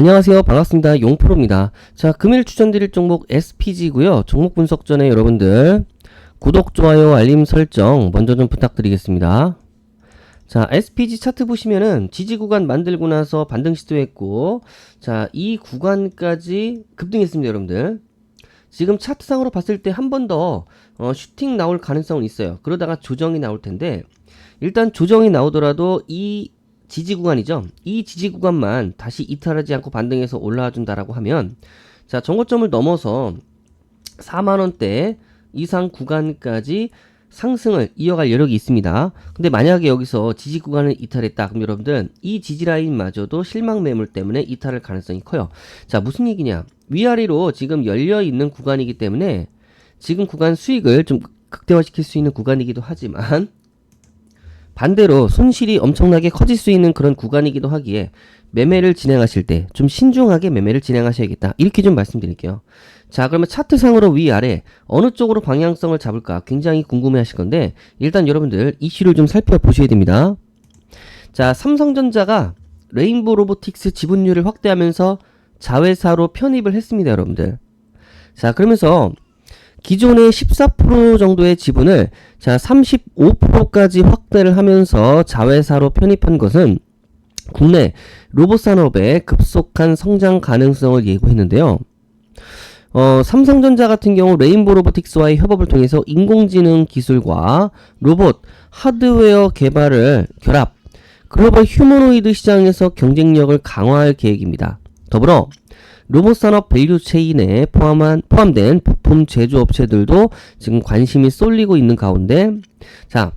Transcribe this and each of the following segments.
안녕하세요. 반갑습니다. 용프로입니다. 자, 금일 추천드릴 종목 SPG고요. 종목 분석 전에 여러분들 구독, 좋아요, 알림 설정 먼저 좀 부탁드리겠습니다. 자, SPG 차트 보시면은 지지 구간 만들고 나서 반등 시도했고 자, 이 구간까지 급등했습니다, 여러분들. 지금 차트상으로 봤을 때 한 번더 어, 슈팅 나올 가능성은 있어요. 그러다가 조정이 나올 텐데 일단 조정이 나오더라도 이 지지 구간이죠. 이 지지 구간만 다시 이탈하지 않고 반등해서 올라와 준다라고 하면 자, 정고점을 넘어서 4만 원대 이상 구간까지 상승을 이어갈 여력이 있습니다. 근데 만약에 여기서 지지 구간을 이탈했다. 그럼 여러분들 이 지지 라인마저도 실망 매물 때문에 이탈할 가능성이 커요. 자, 무슨 얘기냐? 위아래로 지금 열려 있는 구간이기 때문에 지금 구간 수익을 좀 극대화시킬 수 있는 구간이기도 하지만 반대로 손실이 엄청나게 커질 수 있는 그런 구간이기도 하기에 매매를 진행하실 때 좀 신중하게 매매를 진행하셔야겠다. 이렇게 좀 말씀드릴게요. 자, 그러면 차트상으로 위아래 어느 쪽으로 방향성을 잡을까 굉장히 궁금해 하실 건데 일단 여러분들 이슈를 좀 살펴보셔야 됩니다. 자, 삼성전자가 레인보 로보틱스 지분율을 확대하면서 자회사로 편입을 했습니다, 여러분들. 자, 그러면서 기존의 14% 정도의 지분을 자 35%까지 확대를 하면서 자회사로 편입한 것은 국내 로봇 산업의 급속한 성장 가능성을 예고했는데요. 어, 삼성전자 같은 경우 레인보 로보틱스와의 협업을 통해서 인공지능 기술과 로봇 하드웨어 개발을 결합 글로벌 휴머노이드 시장에서 경쟁력을 강화할 계획입니다. 더불어 로봇 산업 밸류 체인에 포함한 포함된 부품 제조업체들도 지금 관심이 쏠리고 있는 가운데 자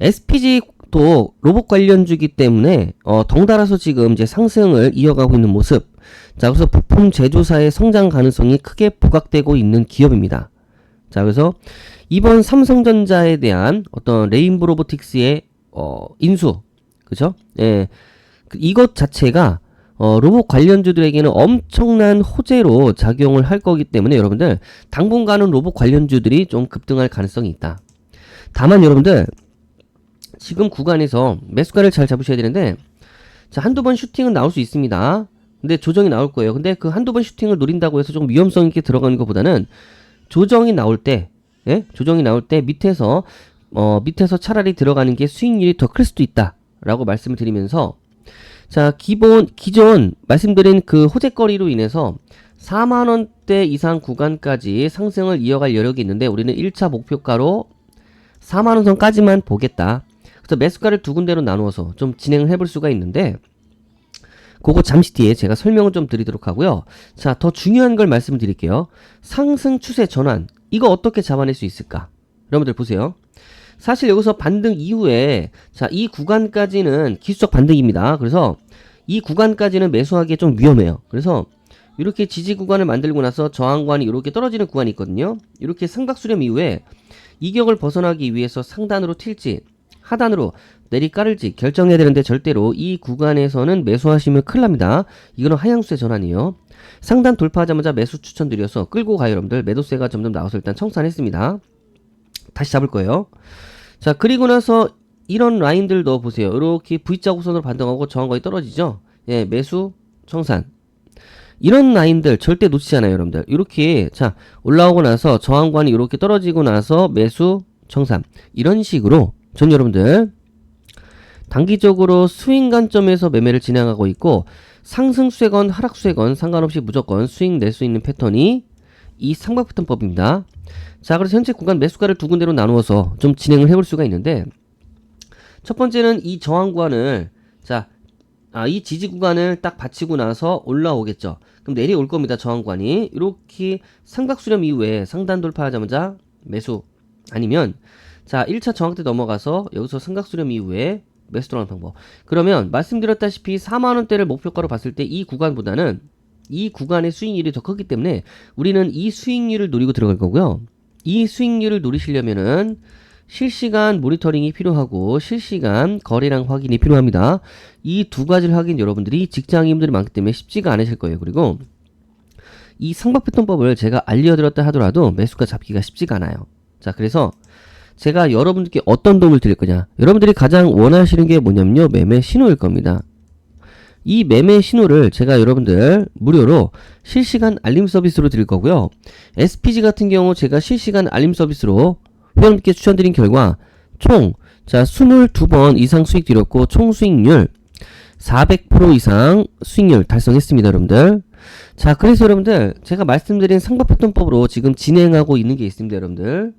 SPG도 로봇 관련주기 때문에 어, 덩달아서 지금 이제 상승을 이어가고 있는 모습. 자 그래서 부품 제조사의 성장 가능성이 크게 부각되고 있는 기업입니다. 자 그래서 이번 삼성전자에 대한 어떤 레인보 로보틱스의 어, 인수 그죠? 예. 그 이것 자체가 어, 로봇 관련주들에게는 엄청난 호재로 작용을 할 거기 때문에 여러분들 당분간은 로봇 관련주들이 좀 급등할 가능성이 있다. 다만 여러분들 지금 구간에서 매수가를 잘 잡으셔야 되는데 자 한두 번 슈팅은 나올 수 있습니다. 근데 조정이 나올 거예요. 근데 그 한두 번 슈팅을 노린다고 해서 좀 위험성 있게 들어가는 것보다는 조정이 나올 때 예? 조정이 나올 때 밑에서 어 밑에서 차라리 들어가는 게 수익률이 더 클 수도 있다라고 말씀을 드리면서 자, 기본, 기존 말씀드린 그 호재거리로 인해서 4만원대 이상 구간까지 상승을 이어갈 여력이 있는데 우리는 1차 목표가로 4만원 선까지만 보겠다. 그래서 매수가를 두 군데로 나누어서 좀 진행을 해볼 수가 있는데 그거 잠시 뒤에 제가 설명을 좀 드리도록 하고요. 자, 더 중요한 걸 말씀을 드릴게요. 상승 추세 전환. 이거 어떻게 잡아낼 수 있을까? 여러분들 보세요. 사실 여기서 반등 이후에 자, 이 구간까지는 기술적 반등입니다. 그래서 이 구간까지는 매수하기 좀 위험해요. 그래서 이렇게 지지 구간을 만들고 나서 저항관이 이렇게 떨어지는 구간이 있거든요. 이렇게 삼각 수렴 이후에 이 격을 벗어나기 위해서 상단으로 튈지 하단으로 내리 깔을지 결정해야 되는데 절대로 이 구간에서는 매수하시면 큰일 납니다. 이거는 하향수의 전환이에요. 상단 돌파하자마자 매수 추천드려서 끌고 가요 여러분들 매도세가 점점 나와서 일단 청산했습니다. 다시 잡을 거예요. 자, 그리고 나서 이런 라인들도 보세요. 이렇게 V자 곡선으로 반등하고 저항거리 떨어지죠? 예, 매수, 청산. 이런 라인들 절대 놓치지 않아요, 여러분들. 이렇게, 자, 올라오고 나서 저항관이 이렇게 떨어지고 나서 매수, 청산. 이런 식으로, 전 여러분들, 단기적으로 스윙 관점에서 매매를 진행하고 있고, 상승 수익건 하락 수익건 상관없이 무조건 수익 낼 수 있는 패턴이 이 삼각 패턴법입니다. 자, 그래서 현재 구간 매수가를 두 군데로 나누어서 좀 진행을 해볼 수가 있는데, 첫 번째는 이 저항 구간을, 자, 아, 이 지지 구간을 딱 받치고 나서 올라오겠죠. 그럼 내려올 겁니다, 저항 구간이. 이렇게 삼각 수렴 이후에 상단 돌파하자마자 매수. 아니면, 자, 1차 저항대 넘어가서 여기서 삼각 수렴 이후에 매수 들어가는 방법. 그러면 말씀드렸다시피 4만원대를 목표가로 봤을 때 이 구간보다는 이 구간의 수익률이 더 크기 때문에 우리는 이 수익률을 노리고 들어갈 거고요. 이 수익률을 노리시려면은 실시간 모니터링이 필요하고 실시간 거래량 확인이 필요합니다. 이 두 가지를 하긴 여러분들이 직장인들이 많기 때문에 쉽지가 않으실 거예요. 그리고 이 상박 패턴법을 제가 알려드렸다 하더라도 매수가 잡기가 쉽지가 않아요. 자, 그래서 제가 여러분들께 어떤 도움을 드릴 거냐. 여러분들이 가장 원하시는 게 뭐냐면요. 매매 신호일 겁니다. 이 매매 신호를 제가 여러분들 무료로 실시간 알림 서비스로 드릴 거고요. SPG 같은 경우 제가 실시간 알림 서비스로 회원님께 추천드린 결과 총 자, 22번 이상 수익 드렸고 총 수익률 400% 이상 수익률 달성했습니다, 여러분들. 자, 그래서 여러분들 제가 말씀드린 상법협동법으로 지금 진행하고 있는 게 있습니다, 여러분들.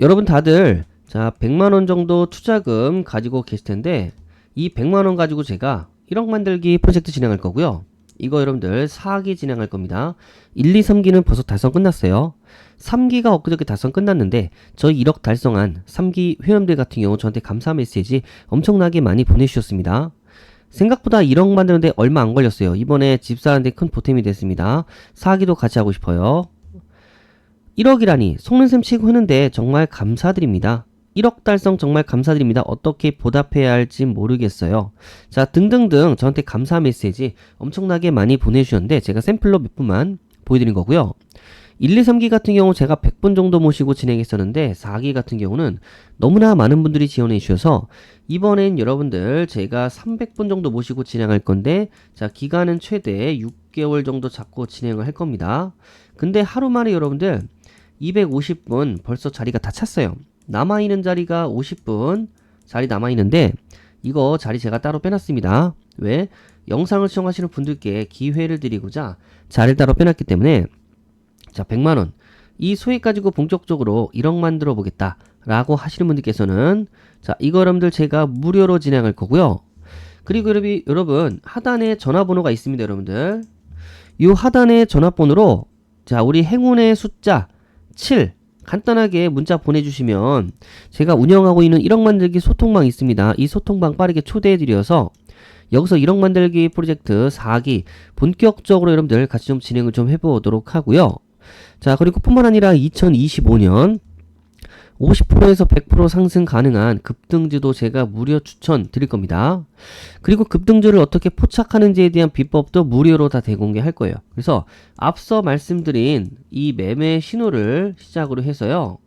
여러분 다들 자, 100만 원 정도 투자금 가지고 계실 텐데 이 100만 원 가지고 제가 1억 만들기 프로젝트 진행할 거고요. 이거 여러분들 4기 진행할 겁니다. 1, 2, 3기는 벌써 달성 끝났어요. 3기가 엊그저께 달성 끝났는데 저희 1억 달성한 3기 회원들 같은 경우 저한테 감사 메시지 엄청나게 많이 보내주셨습니다. 생각보다 1억 만드는데 얼마 안 걸렸어요. 이번에 집 사는데 큰 보탬이 됐습니다. 4기도 같이 하고 싶어요. 1억이라니 속는 셈 치고 하는데 정말 감사드립니다. 1억 달성 정말 감사드립니다. 어떻게 보답해야 할지 모르겠어요. 자, 등등등 저한테 감사 메시지 엄청나게 많이 보내주셨는데 제가 샘플로 몇 분만 보여드린 거고요. 1, 2, 3기 같은 경우 제가 100분 정도 모시고 진행했었는데 4기 같은 경우는 너무나 많은 분들이 지원해 주셔서 이번엔 여러분들 제가 300분 정도 모시고 진행할 건데 자 기간은 최대 6개월 정도 잡고 진행을 할 겁니다. 근데 하루 만에 여러분들 250분 벌써 자리가 다 찼어요. 남아있는 자리가 50분 자리 남아있는데 이거 자리 제가 따로 빼놨습니다. 왜? 영상을 시청하시는 분들께 기회를 드리고자 자리를 따로 빼놨기 때문에 자 100만원 이 소액 가지고 본격적으로 1억 만들어 보겠다 라고 하시는 분들께서는 자 이거 여러분들 제가 무료로 진행할 거고요 그리고 여러분 하단에 전화번호가 있습니다 여러분들 이 하단에 전화번호로 자 우리 행운의 숫자 7 간단하게 문자 보내주시면 제가 운영하고 있는 1억 만들기 소통방 있습니다. 이 소통방 빠르게 초대해드려서 여기서 1억 만들기 프로젝트 4기 본격적으로 여러분들 같이 좀 진행을 좀 해보도록 하고요. 자 그리고 뿐만 아니라 2025년 50%에서 100% 상승 가능한 급등주도 제가 무료 추천 드릴 겁니다. 그리고 급등주를 어떻게 포착하는지에 대한 비법도 무료로 다 대공개할 거예요. 그래서 앞서 말씀드린 이 매매 신호를 시작으로 해서요.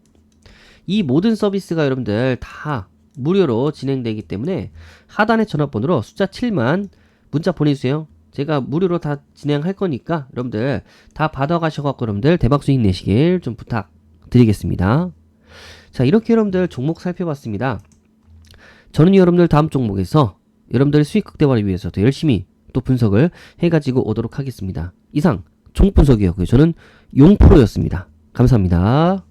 이 모든 서비스가 여러분들 다 무료로 진행되기 때문에 하단의 전화번호로 숫자 7만 문자 보내주세요. 제가 무료로 다 진행할 거니까 여러분들 다 받아가셔갖고 여러분들 대박 수익 내시길 좀 부탁드리겠습니다. 자 이렇게 여러분들 종목 살펴봤습니다. 저는 여러분들 다음 종목에서 여러분들 수익 극대화를 위해서 더 열심히 또 분석을 해가지고 오도록 하겠습니다. 이상 종목 분석이었고요. 저는 용프로였습니다. 감사합니다.